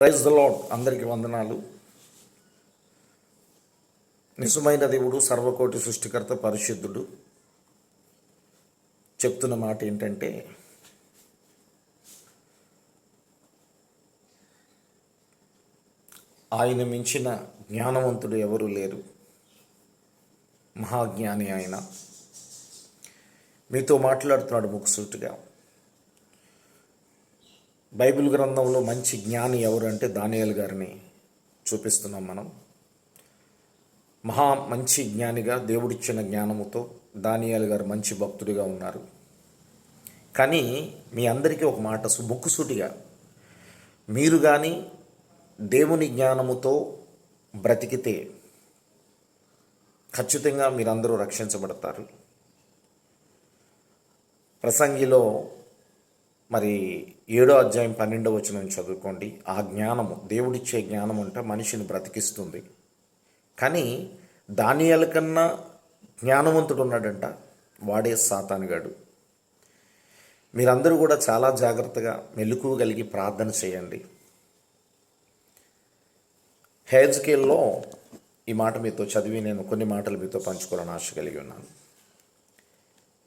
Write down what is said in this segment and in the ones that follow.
Praise the lord అందరికీ వందనాలు. నిజమైన దేవుడు సర్వకోటి సృష్టికర్త పరిశుద్ధుడు. చెప్తున్న మాట ఏంటంటే ఆయన మించిన జ్ఞానవంతుడు ఎవరు లేరు. మహాజ్ఞాని ఆయన. మీతో మాట్లాడుతున్నాడు ముక్కుసూటిగా బైబిల్ గ్రంథంలో మంచి జ్ఞాని ఎవరు అంటే దానియాల్ గారిని చూపిస్తున్నాం మనం. మహా మంచి జ్ఞానిగా దేవుడిచ్చిన జ్ఞానముతో దానియాల్ గారు మంచి భక్తుడిగా ఉన్నారు. కానీ మీ అందరికీ ఒక మాట సు- ముక్కుసూటిగా. మీరు కానీ దేవుని జ్ఞానముతో బ్రతికితే ఖచ్చితంగా మీరందరూ రక్షించబడతారు. ప్రసంగిలో మరి ఏడో అధ్యాయం పన్నెండో వచనం చదువుకోండి. ఆ జ్ఞానము దేవుడిచ్చే జ్ఞానం అంటే మనిషిని బ్రతికిస్తుంది. కానీ దానియాల కన్నా జ్ఞానవంతుడు ఉన్నాడంట వాడే సాతానుగాడు మీరందరూ కూడా చాలా జాగ్రత్తగా మెలకువ కలిగి ప్రార్థన చేయండి. హేజ్కేల్లో ఈ మాట మీతో చదివి నేను కొన్ని మాటలు మీతో పంచుకోవాలని ఆశ కలిగి ఉన్నాను.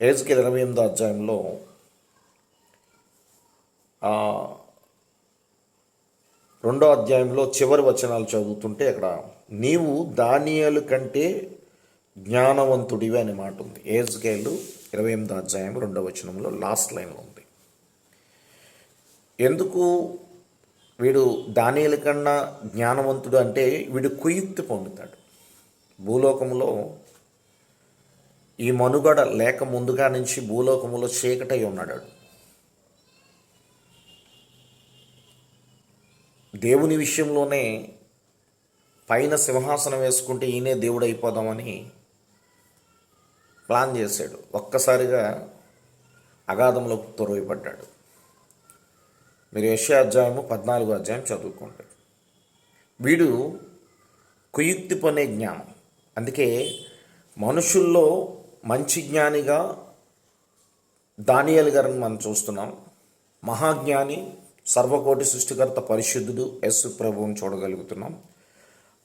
హేజ్కేల్ ఇరవై ఎనిమిదో అధ్యాయంలో రెండో అధ్యాయంలో చివరి వచనాలు చదువుతుంటే అక్కడ నీవు దానియాలు కంటే జ్ఞానవంతుడివి అనే మాట ఉంది. ఏజ్కేలు ఇరవై ఎనిమిదో అధ్యాయం రెండో వచనంలో లాస్ట్ లైన్లో ఉంది. ఎందుకు వీడు దానియాల కన్నా జ్ఞానవంతుడు అంటే వీడు కుయుక్తి పొందుతాడు. భూలోకంలో ఈ మనుగడ లేక ముందుగా నుంచి భూలోకంలో చీకటై ఉన్నాడు. దేవుని విషయంలోనే పైన సింహాసనం వేసుకుంటే ఈయనే దేవుడు అయిపోదామని ప్లాన్ చేశాడు. ఒక్కసారిగా అగాధంలోకి తొరవపడ్డాడు మీరు యశ్యా అధ్యాయము పద్నాలుగో అధ్యాయం చదువుకోండి. వీడు కుయుక్తి పొనే జ్ఞానం. అందుకే మనుషుల్లో మంచి జ్ఞానిగా దానియల్ గారిని మనం చూస్తున్నాం. మహాజ్ఞాని సర్వకోటి సృష్టికర్త పరిశుద్ధుడు యస్సు ప్రభువుని చూడగలుగుతున్నాం.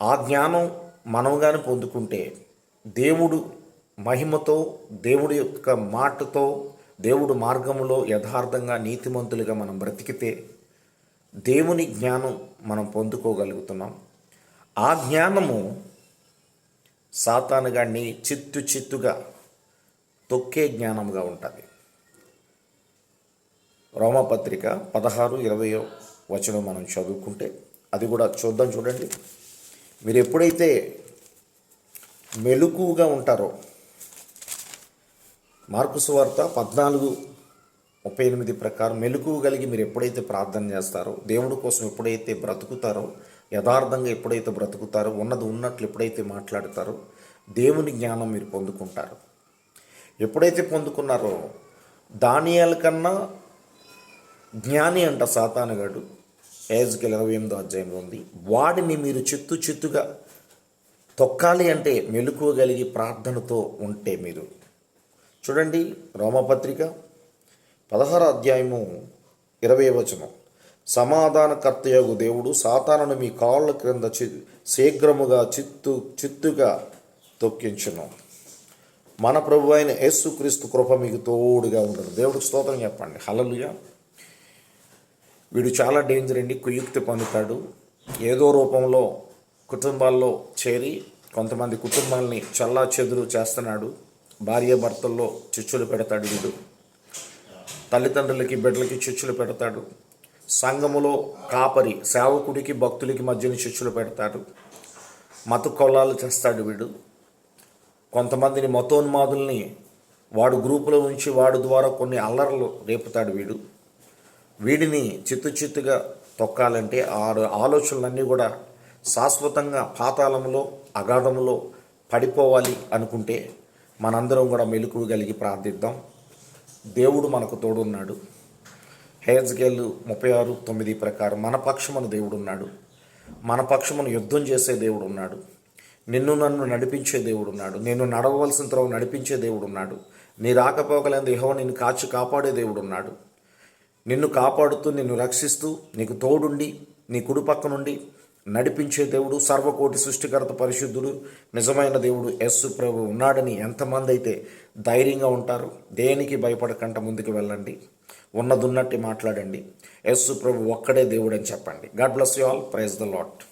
ఆ జ్ఞానం మనం కానీ పొందుకుంటే దేవుడు మహిమతో దేవుడి యొక్క మాటతో దేవుడు మార్గములో యథార్థంగా నీతిమంతులుగా మనం బ్రతికితే దేవుని జ్ఞానం మనం పొందుకోగలుగుతున్నాం. ఆ జ్ఞానము సాతానుగాన్ని చిత్తు చిత్తుగా తొక్కే జ్ఞానముగా ఉంటుంది. రోమపత్రిక పదహారు ఇరవయో వచనం మనం చదువుకుంటే అది కూడా చూద్దాం చూడండి. మీరు ఎప్పుడైతే మెలకుగా ఉంటారో మార్కు సువార్త పద్నాలుగు ముప్పై ఎనిమిది ప్రకారం మెలకువ కలిగి మీరు ఎప్పుడైతే ప్రార్థన చేస్తారో దేవుడి కోసం ఎప్పుడైతే బ్రతుకుతారో యథార్థంగా ఎప్పుడైతే బ్రతుకుతారో ఉన్నది ఉన్నట్లు ఎప్పుడైతే మాట్లాడతారో దేవుని జ్ఞానం మీరు పొందుకుంటారు. ఎప్పుడైతే పొందుకున్నారో దానియాల కన్నా జ్ఞాని అంట సాతానుగాడు ఏజ్కెల్ ఇరవై ఎనిమిదో అధ్యాయంలో ఉంది. వాడిని మీరు చిత్తు చిత్తుగా తొక్కాలి అంటే మెలుకోగలిగి ప్రార్థనతో ఉంటే మీరు. చూడండి రోమపత్రిక పదహారు అధ్యాయము ఇరవై వచనం. సమాధానకర్తయగు దేవుడు సాతానును మీ కాళ్ళ క్రింద చి శీఘ్రముగా చిత్తు చిత్తుగా తొక్కించును. మన ప్రభు అయిన యేసుక్రీస్తు కృప మీకు తోడుగా ఉండదు దేవుడికి స్తోత్రం చెప్పండి. హలలుగా వీడు చాలా డేంజర్ అండి. కుయుక్తి పొందుతాడు. ఏదో రూపంలో కుటుంబాల్లో చేరి కొంతమంది కుటుంబాల్ని చల్లా చెదురు చేస్తున్నాడు. భార్య భర్తల్లో చిచ్చులు పెడతాడు వీడు. తల్లిదండ్రులకి బిడ్డలకి చిచ్చులు పెడతాడు. సంఘములో కాపరి సేవకుడికి భక్తులకి మధ్యన చిచ్చులు పెడతాడు. మత కొల్లాలు చేస్తాడు వీడు. కొంతమందిని మతోన్మాదుల్ని వాడు గ్రూపులో ఉంచి వాడి ద్వారా కొన్ని అల్లర్లు రేపుతాడు వీడు. వీడిని చిత్తు చిత్తుగా తొక్కాలంటే ఆరు ఆలోచనలన్నీ కూడా శాశ్వతంగా పాతాళంలో అగాధంలో పడిపోవాలి అనుకుంటే మనందరం కూడా మెలకువ కలిగి ప్రార్థిద్దాం. దేవుడు మనకు తోడున్నాడు. హేజ్గేల్ ముప్పై ఆరు తొమ్మిది ప్రకారం మన పక్షమును దేవుడు ఉన్నాడు మన పక్షమును యుద్ధం చేసే దేవుడు ఉన్నాడు నిన్ను నన్ను నడిపించే దేవుడు ఉన్నాడు నేను నడవవలసిన త్రోవ నడిపించే దేవుడు ఉన్నాడు నీ రాకపోకలేని దేహం నిన్ను కాచి కాపాడే దేవుడు ఉన్నాడు నిన్ను కాపాడుతూ నిన్ను రక్షిస్తూ నీకు తోడుండి నీ కుడిపక్క నుండి నడిపించే దేవుడు సర్వకోటి సృష్టికర్త పరిశుద్ధుడు నిజమైన దేవుడు యస్సు ప్రభు ఉన్నాడని ఎంతమంది అయితే ధైర్యంగా ఉంటారు దేనికి భయపడకుండా ముందుకు వెళ్ళండి. ఉన్నదున్నట్టు మాట్లాడండి. యస్సు ప్రభు ఒక్కడే దేవుడు అని చెప్పండి. God bless you all. Praise the Lord